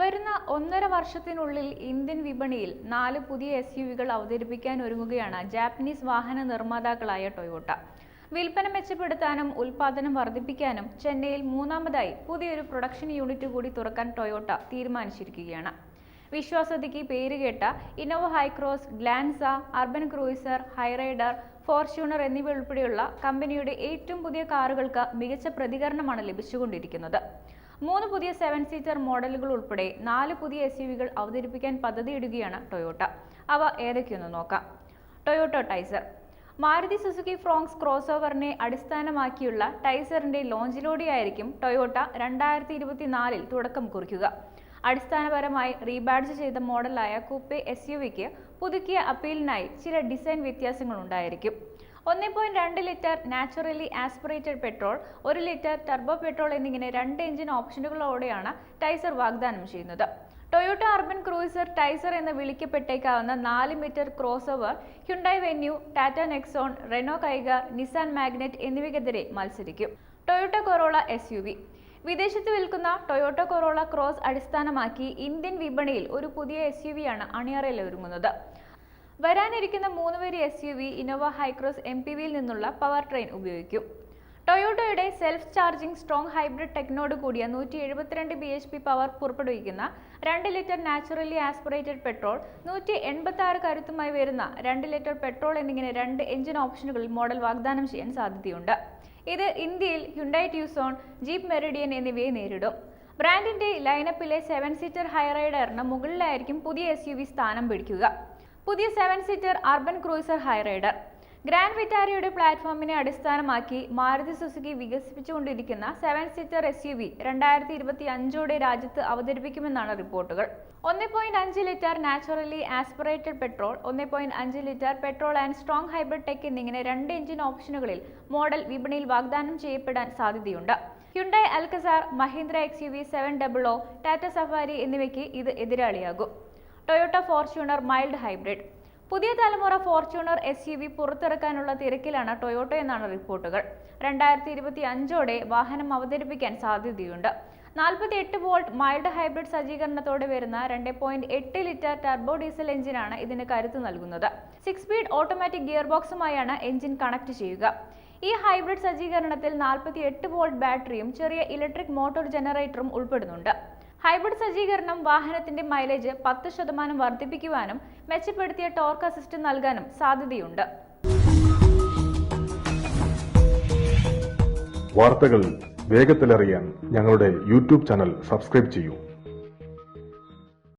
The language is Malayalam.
വരുന്ന ഒന്നര വർഷത്തിനുള്ളിൽ ഇന്ത്യൻ വിപണിയിൽ നാല് പുതിയ എസ് യു വികൾ അവതരിപ്പിക്കാൻ ഒരുങ്ങുകയാണ് ജാപ്പനീസ് വാഹന നിർമ്മാതാക്കളായ ടൊയോട്ട. വിൽപ്പന മെച്ചപ്പെടുത്താനും ഉൽപാദനം വർദ്ധിപ്പിക്കാനും ചെന്നൈയിൽ മൂന്നാമതായി പുതിയൊരു പ്രൊഡക്ഷൻ യൂണിറ്റ് കൂടി തുറക്കാൻ ടൊയോട്ട തീരുമാനിച്ചിരിക്കുകയാണ്. വിശ്വാസതയ്ക്ക് പേരുകേട്ട Innova Hycross Glanza Urban Cruiser Hyryder Fortuner എന്നിവ ഉൾപ്പെടെയുള്ള കമ്പനിയുടെ ഏറ്റവും പുതിയ കാറുകൾക്ക് മികച്ച പ്രതികരണമാണ് ലഭിച്ചുകൊണ്ടിരിക്കുന്നത്. മൂന്ന് പുതിയ സെവൻ സീറ്റർ മോഡലുകൾ ഉൾപ്പെടെ നാല് പുതിയ എസ് യു വികൾ അവതരിപ്പിക്കാൻ പദ്ധതിയിടുകയാണ് ടൊയോട്ട. അവ ഏതൊക്കെയൊന്ന് നോക്കാം. Toyota Taisor. Maruti Suzuki Fronx cross ഓവറിനെ അടിസ്ഥാനമാക്കിയുള്ള ടൈസറിന്റെ ലോഞ്ചിലൂടെയായിരിക്കും ടൊയോട്ട രണ്ടായിരത്തി ഇരുപത്തിനാലിൽ തുടക്കം കുറിക്കുക. അടിസ്ഥാനപരമായി റീബാഡ്ജ് ചെയ്ത മോഡലായ കൂപ്പെ എസ് യു വിക്ക് പുതുക്കിയ അപ്പീലിനായി ചില ഡിസൈൻ വ്യത്യാസങ്ങൾ ഉണ്ടായിരിക്കും ഒന്ന് പോയിന്റ് രണ്ട് ലിറ്റർ നാച്ചുറലി ആസ്പിറേറ്റഡ് പെട്രോൾ ഒരു ലിറ്റർ ടർബോ പെട്രോൾ എന്നിങ്ങനെ രണ്ട് എഞ്ചിൻ ഓപ്ഷനുകളോടെയാണ് ടൈസർ വാഗ്ദാനം ചെയ്യുന്നത്. ടൊയോട്ട അർബൻ ക്രൂയിസർ ടൈസർ എന്ന് വിളിക്കപ്പെട്ടേക്കാവുന്ന നാല് metre cross over Hyundai Venue Tata Nexon Renault Kiger Nissan Magnite എന്നിവയ്ക്കെതിരെ മത്സരിക്കും. Toyota Corolla S U V വിദേശത്ത് വിൽക്കുന്ന ടൊയോട്ട കൊറോള ക്രോസ് അടിസ്ഥാനമാക്കി ഇന്ത്യൻ വിപണിയിൽ ഒരു പുതിയ എസ് യു വിയാണ് അണിയറയിൽ ഒരുങ്ങുന്നത്. വരാനിരിക്കുന്ന മൂന്ന് വരി S U V Innova Hycross M P വിയിൽ നിന്നുള്ള പവർ ട്രെയിൻ ഉപയോഗിക്കും. ടൊയോട്ടോയുടെ സെൽഫ് ചാർജിംഗ് സ്ട്രോങ് ഹൈബ്രിഡ് ടെക്നോട് കൂടിയ നൂറ്റി എഴുപത്തിരണ്ട് ബി എച്ച് പി പവർ പുറപ്പെടുവിക്കുന്ന രണ്ട് ലിറ്റർ നാച്ചുറലി ആസ്പിറേറ്റഡ് പെട്രോൾ നൂറ്റി എൺപത്തി ആറ് കരുത്തുമായി വരുന്ന രണ്ട് ലിറ്റർ പെട്രോൾ എന്നിങ്ങനെ രണ്ട് എഞ്ചിൻ ഓപ്ഷനുകളിൽ മോഡൽ വാഗ്ദാനം ചെയ്യാൻ സാധ്യതയുണ്ട്. ഇത് ഇന്ത്യയിൽ ഹ്യുണ്ടായി ട്യൂസോൺ ജീപ്പ് മെറിഡിയൻ എന്നിവയെ നേരിടും. ബ്രാൻഡിന്റെ ലൈനപ്പിലെ സെവൻ സീറ്റർ ഹൈറൈഡറിന് മുകളിലായിരിക്കും പുതിയ എസ് സ്ഥാനം പിടിക്കുക. പുതിയ seven seater Urban Cruiser Hyryder Grand വിറ്റാരിയുടെ പ്ലാറ്റ്ഫോമിനെ അടിസ്ഥാനമാക്കി Maruti Suzuki വികസിപ്പിച്ചുകൊണ്ടിരിക്കുന്ന seven seater S U V രണ്ടായിരത്തി ഇരുപത്തി അഞ്ചോടെ രാജ്യത്ത് അവതരിപ്പിക്കുമെന്നാണ് റിപ്പോർട്ടുകൾ. ഒന്ന് പോയിന്റ് അഞ്ച് ലിറ്റർ നാച്ചുറലി ആസ്പിറേറ്റഡ് പെട്രോൾ ഒന്ന് പോയിന്റ് അഞ്ച് litre petrol and strong hybrid tech എന്നിങ്ങനെ രണ്ട് എഞ്ചിൻ ഓപ്ഷനുകളിൽ മോഡൽ വിപണിയിൽ വാഗ്ദാനം ചെയ്യപ്പെടാൻ സാധ്യതയുണ്ട്. Hyundai Alcazar Mahindra X U V seven double O Tata Safari എന്നിവയ്ക്ക് ഇത് എതിരാളിയാകും. Toyota Fortuner mild hybrid. പുതിയ തലമുറ ഫോർച്യൂണർ എസ് യു വി പുറത്തിറക്കാനുള്ള തിരക്കിലാണ് ടൊയോട്ട എന്നാണ് റിപ്പോർട്ടുകൾ. രണ്ടായിരത്തി ഇരുപത്തി അഞ്ചോടെ വാഹനം അവതരിപ്പിക്കാൻ സാധ്യതയുണ്ട്. നാൽപ്പത്തി എട്ട് വോൾട്ട് മൈൽഡ് ഹൈബ്രിഡ് സജ്ജീകരണത്തോടെ വരുന്ന രണ്ട് പോയിന്റ് എട്ട് ലിറ്റർ ടർബോ ഡീസൽ എഞ്ചിനാണ് ഇതിന് കരുത്ത് നൽകുന്നത്. സിക്സ് സ്പീഡ് ഓട്ടോമാറ്റിക് ഗിയർ ബോക്സുമായാണ് എഞ്ചിൻ കണക്ട് ചെയ്യുക. ഈ ഹൈബ്രിഡ് സജ്ജീകരണത്തിൽ നാൽപ്പത്തി എട്ട് വോൾട്ട് ബാറ്ററിയും ചെറിയ ഇലക്ട്രിക് മോട്ടോർ ജനറേറ്ററും ഉൾപ്പെടുന്നുണ്ട്. ഹൈബ്രിഡ് സജ്ജീകരണം വാഹനത്തിന്റെ മൈലേജ് പത്ത് ശതമാനം വർദ്ധിപ്പിക്കുവാനും മെച്ചപ്പെടുത്തിയ ടോർക്ക് അസിസ്റ്റ് നൽകാനും സാധ്യതയുണ്ട്. വാർത്തകൾ വേഗത്തിലറിയാൻ ഞങ്ങളുടെ യൂട്യൂബ് ചാനൽ സബ്സ്ക്രൈബ് ചെയ്യൂ.